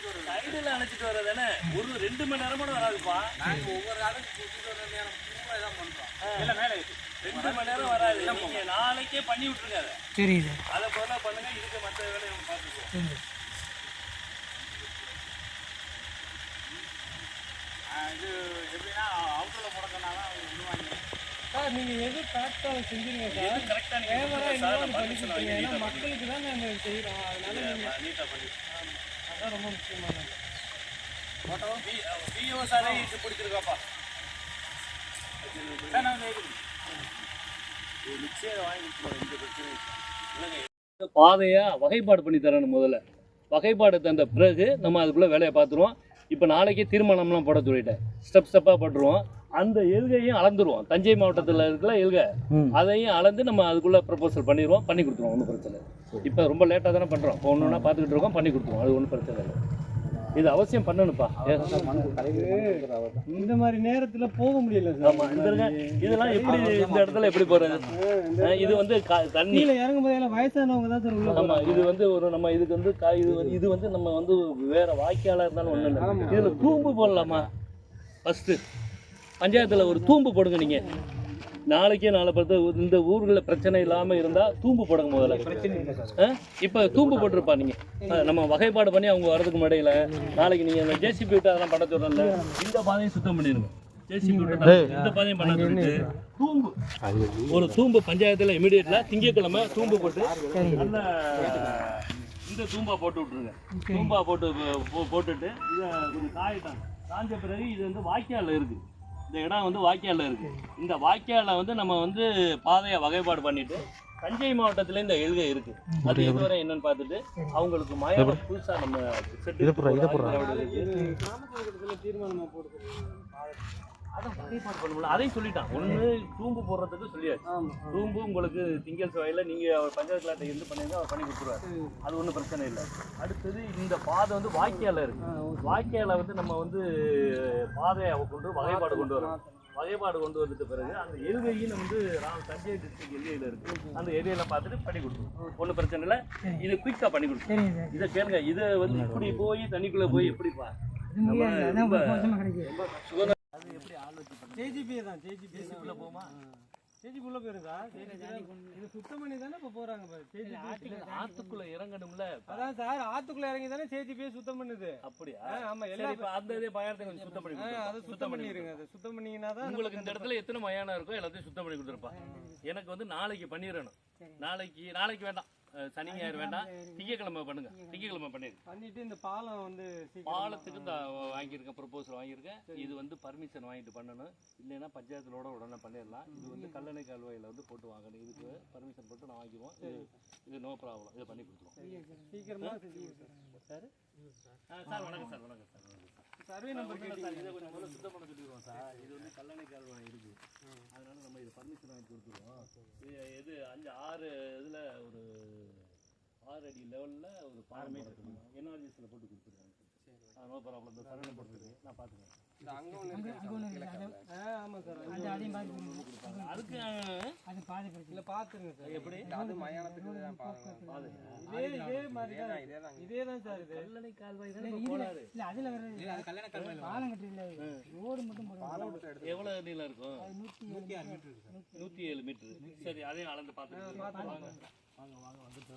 சைடுல அணைச்சிட்டு வர்றதானே? ஒரு ரெண்டு மணி நேரம் கூட வராதுப்பா. நாங்கள் ஒவ்வொரு ஆளுக்கு கூட்டிட்டு வர நேரம் பூரா தான் பண்ணுறோம் இல்ல மேலே ரெண்டு மணி நேரம் வராது. நீங்க நாளைக்கே பண்ணி விட்டுருங்க அதை சார் அதை போல பண்ணுங்க. இதுக்கு மற்ற வேலையை நம்ம பார்த்துக்குவோம். இது எப்படின்னா அவுட்டில் முடக்கினா தான் விடுவாங்க. சார் நீங்கள் எது கரெக்டாக செஞ்சுருங்க சார்? எது கரெக்டா நீங்க கேமரா கொடுங்க சார், இன்னொரு நான் பண்ணி permission கொடுத்தீங்க வாங்கி ஏன்னா நீட்டா மக்களுக்கு தான் நம்ம செய்கிறோம் அதனால பண்ணிக்கிறேன். நீட்டா பண்ணி அதான் ரொம்ப முக்கியமானது. பிஓ சாரே இது பிடிச்சிருக்காப்பா பாதையை வகைப்பாடு பண்ணி தரணும் முதல்ல. வகைப்பாடு தந்த பிறகு நம்ம அதுக்குள்ளே வேலையை பார்த்துருவோம். இப்போ நாளைக்கே தீர்மானம்லாம் போட சொல்லிட்டேன். ஸ்டெப் ஸ்டெப்பாக போட்டுருவோம். அந்த எல்கையும் அளந்துருவோம். தஞ்சை மாவட்டத்தில் இருக்கிற எல்கை. அதையும் அளந்து நம்ம அதுக்குள்ளே ப்ரப்போசல் பண்ணிடுவோம் பண்ணி கொடுத்துருவோம் ஒன்றும் பிரச்சனை இப்போ ரொம்ப லேட்டாக தானே பண்ணுறோம். இப்போ ஒன்று ஒன்றா பார்த்துக்கிட்டு இருக்கோம் பண்ணி கொடுத்துருவோம் அது ஒன்றும் பிரச்சனை இல்லை. இது அவசியம் பண்ணணும்ப்பா. இந்த மாதிரி நேரத்தில் போக முடியல சார். ஆமாம் இதெல்லாம் எப்படி இந்த இடத்துல எப்படி போகிறது இது வந்து கா- தண்ணி. கீழே இறங்கும் போதே வயசானவங்க தான் சார் உள்ள ஆமா இது வந்து ஒரு நம்ம இதுக்கு வந்து கா- இது வந்து இது வந்து நம்ம வந்து வேற வாய்க்காலா இருந்தாலும் ஒண்ணு இல்லை. இதுல தூம்பு போடலாமா? ஃபர்ஸ்ட் பஞ்சாயத்துல ஒரு தூம்பு போடுங்க நீங்க. நாளைக்கே நாளை பார்த்து இந்த ஊர்களில் பிரச்சனை இல்லாம இருந்தா தூம்பு போடுங்க முதல்ல? இப்ப தூம்பு போட்டிருப்பா நீங்க. ஆ, நம்ம வகைப்பாடு பண்ணி அவங்க வரதுக்கு முடையில நாளைக்கு நீங்க இந்த ஜேசிபி விட்டு அதெல்லாம் பண்ண சொல்றோம்ல இந்த பாதையும் சுத்தம் பண்ணிருங்க ஜேசிபி விட்டு இந்த பாதையும் பண்ண சொல்லிட்டு தூம்பு. ஒரு தூம்பு பஞ்சாயத்துல இமிடியேட்ல திங்கட்கிழமை தூம்பு போட்டு நல்ல இந்த தூம்பா போட்டு விட்டுருங்க. தூம்பா போட்டு போட்டுட்டு இதை கொஞ்சம் காயட்டாங்க காஞ்ச பிறகு இது வந்து வாய்க்காலில் இருக்கு. இந்த இடம் வந்து வாய்க்காலில் இருக்கு. இந்த வாய்க்காலில் வந்து நம்ம வந்து பாதையை வகைப்பாடு பண்ணிட்டு தஞ்சை மாவட்டத்துல இந்த எழுகை இருக்கு. அது இதுவரை என்னன்னு பார்த்துட்டு அவங்களுக்கு மயம் புதுசா நம்ம செட்டு கிராமத்தில் தீர்மானமாக பண்ணுவோம்ல அதையும் சொல்லிட்டான். ஒண்ணு தூம்பு போடுறதுக்கு சொல்லியாச்சு. தூம்பு உங்களுக்கு திங்கள் செவ்வாயில நீங்க அவர் பஞ்சாயத்து இருந்து பண்ணீங்க அவர் பண்ணி கொடுத்துருவாரு. அது ஒன்றும் பிரச்சனை இல்லை. அடுத்தது இந்த பாதை வந்து வாய்க்கால இருக்கு. வாய்க்கால வந்து நம்ம வந்து பாதையை கொண்டு வகைப்பாடு கொண்டு வரோம் வகைப்பாடு கொண்டு வந்துட்ட பிறகு அந்த எல்கையும் வந்து தஞ்சை டிஸ்ட்ரிக்ட் எல்கையில் இருக்கு. அந்த ஏரியாவில் பார்த்துட்டு பண்ணி கொடுத்துருவோம் ஒன்றும் பிரச்சனை இல்லை. இது குயிக்காக பண்ணி கொடுத்துருவோம் இதை கேளுங்க. இதை வந்து இப்படி போய் தண்ணிக்குள்ளே போய் எப்படிப்பா? நம்ம ரொம்ப சுகந்த அது எப்படி ஆள் வச்சு பண்ணுங்க ஜேஜிபி தான் ஜேஜிபி உள்ள போமா ஜேஜிபி போயிருங்க சார் இது சுத்தம் பண்ணி தானே இப்போ பாரு. ஜேஜிபி ஆத்துக்குள்ள இறங்கணும்ல? அதான் சார் ஆத்துக்குள்ள இறங்கி தானே ஜேஜிபியே சுத்தம் பண்ணுது அப்படியா ஆமா எல்லாம் இப்ப அந்த இதே பயணத்தை கொஞ்சம் சுத்தம் பண்ணி. அதை சுத்தம் பண்ணிடுங்க அதை சுத்தம் பண்ணீங்கன்னா தான் உங்களுக்கு இந்த இடத்துல எத்தனை மயானம் இருக்கோ எல்லாத்தையும் சுத்தம் பண்ணி கொடுத்துருப்பா. எனக்கு வந்து நாளைக்கு பண்ணிடணும். நாளைக்கு நாளைக்கு வேண்டாம். சனி ஞாயிறு வேண்டாம். திங்கக்கிழமை பண்ணுங்க. திங்கக்கிழமை. பண்ணிடுங்க. பண்ணிட்டு இந்த பாலம் வந்து சீக்கிரம் பாலத்துக்கு இந்த வாங்கியிருக்கேன் ப்ரொபோசல் வாங்கியிருக்கேன். இது வந்து பர்மிஷன் வாங்கிட்டு பண்ணணும். இல்லைன்னா பஞ்சாயத்திலோட உடனே பண்ணிடலாம். இது வந்து கல்லணை கால்வாயில் வந்து போட்டு வாங்கணும். இதுக்கு பர்மிஷன் போட்டு நான் வாங்கிக்குவோம் இது இது நோ ப்ராப்ளம் இதை பண்ணி கொடுத்துருவோம். சீக்கிரமா சார். சார். வணக்கம் சார் வணக்கம் சார் வணக்கம் சார். சர்வே நம்பர் சார், இதை கொஞ்சம் முதல்ல சுத்தம் பண்ண சொல்லிடுவோம் சார். இது வந்து கல்லணை கால்வாய் இருக்கு. அதனால நம்ம இது பர்மிஷன் வாங்கி கொடுத்துருவோம். இது எது அஞ்சு ஆறு இதில் ஒரு ஆறு அடி லெவலில் ஒரு பாலம் என்ஆர்ஜிஸில் போட்டு கொடுத்துருவாங்க நோ ப்ராப்ளம் இந்த சரணை போட்டுருக்கு. நான் பார்த்துக்கிறேன். ஆ ஆமாம் சார் அதுக்கு இல்லை பார்த்துருங்க சார். எப்படி? இதே இதே மாதிரி தான் இதே தான் சார் இது. கல்லணை கால்வாய் தான் இப்ப போனாரு? எவ்வளோ நீளம் இருக்கும்? நூற்றி ஏழு மீட்டர். சரி அதையும் அளந்து பார்த்துக்கலாம் வாங்க வாங்க வந்துட்டு